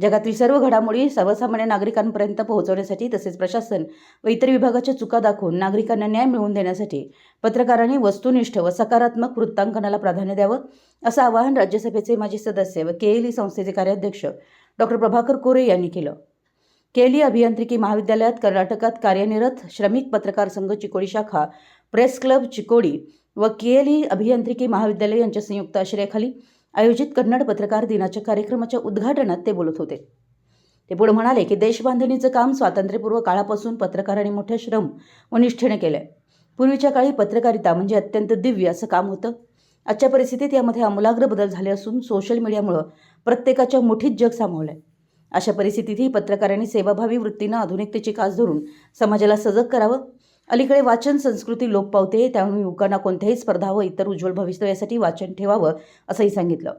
जगातील सर्व घडामोडी सर्वसामान्य नागरिकांपर्यंत पोहोचवण्यासाठी तसेच प्रशासन व इतर विभागाच्या चुका दाखवून नागरिकांना न्याय मिळवून देण्यासाठी पत्रकारांनी वस्तुनिष्ठ व सकारात्मक वृत्तांकनाला प्राधान्य द्यावं असं आवाहन राज्यसभेचे माजी सदस्य व केएलई संस्थेचे कार्याध्यक्ष डॉक्टर प्रभाकर कोरे यांनी केलं. केली अभियांत्रिकी महाविद्यालयात कर्नाटकात कार्यनिरत श्रमिक पत्रकार संघ चिकोडी शाखा प्रेस क्लब चिकोडी व केएलई अभियांत्रिकी महाविद्यालय यांच्या संयुक्त आश्रयाखाली आयोजित कन्नड पत्रकार दिनाच्या कार्यक्रमाच्या उद्घाटनात ते बोलत होते. ते पुढे म्हणाले की देशबांधणीचं काम स्वातंत्र्यपूर्व काळापासून पत्रकारांनी मोठ्या श्रम व निष्ठेने केलंय. पूर्वीच्या काळी पत्रकारिता म्हणजे अत्यंत दिव्य असं काम होतं. आजच्या परिस्थितीत यामध्ये आमूलाग्र बदल झाले असून सोशल मीडियामुळं प्रत्येकाच्या मुठीत जग सामावलंय. अशा परिस्थितीतही पत्रकारांनी सेवाभावी वृत्तीनं आधुनिकतेची कास धरून समाजाला सजग करावं अलीकडे वाचन संस्कृती लोप पावते त्यामुळे युवकांना कोणत्याही स्पर्धा व इतर उज्ज्वल भवितव्यासाठी वाचन ठेवावं असंही सांगितलं.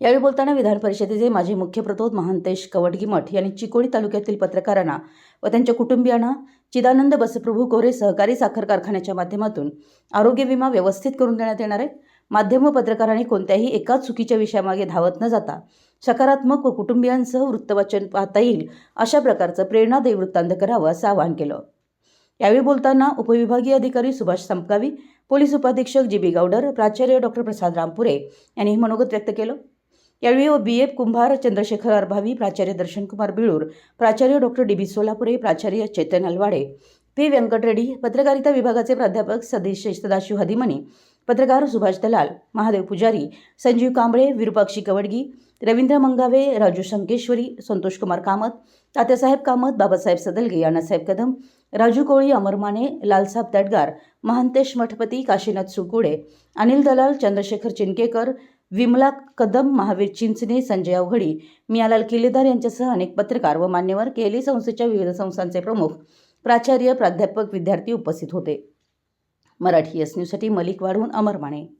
यावेळी बोलताना विधान परिषदेचे माजी मुख्य प्रतोद महांतेश कवडगीमठ यांनी चिकोडी तालुक्यातील पत्रकारांना व त्यांच्या कुटुंबियांना चिदानंद बसप्रभू कोरे सहकारी साखर कारखान्याच्या माध्यमातून आरोग्य विमा व्यवस्थित करून देण्यात येणार आहे. माध्यम व पत्रकारांनी कोणत्याही एकाच चुकीच्या विषयामागे धावत न जाता सकारात्मक व कुटुंबियांसह वृत्तवाचन पाहता येईल अशा प्रकारचं प्रेरणादायी वृत्तांत करावं असं आवाहन केलं. यावेळी बोलताना उपविभागीय अधिकारी सुभाष संपकावी पोलीस उपाधीक्षक जी बी गावडर प्राचार्य डॉक्टर प्रसाद रामपुरे यांनी मनोगत व्यक्त केलं. यावेळी बी एफ कुंभार चंद्रशेखर अरभावी प्राचार्य दर्शनकुमार बिळूर प्राचार्य डॉक्टर डी बी सोलापुरे प्राचार्य चेतन अलवाडे पी व्यंकट रेड्डी पत्रकारिता विभागाचे प्राध्यापक सदीश सदाशिव हदिमनी पत्रकार सुभाष दलाल महादेव पुजारी संजीव कांबळे विरुपाक्षी कवडगी रवींद्र मंगावे राजू शंकेश्वरी संतोषकुमार कामत तात्यासाहेब कामत बाबासाहेब सदलगे अण्णासाहेब कदम राजू कोळी अमर माने लालसाहेब दडगार महांतेश मठपती काशीनाथ सुकुडे अनिल दलाल चंद्रशेखर चिंकेकर विमला कदम महावीर चिंचणे संजय अवघडी मियालाल किल्लेदार यांच्यासह अनेक पत्रकार व मान्यवर केली संस्थेच्या विविध संस्थांचे प्रमुख प्राचार्य प्राध्यापक विद्यार्थी उपस्थित होते. मराठी एस न्यूजसाठी मलिक वाढवून अमर माने.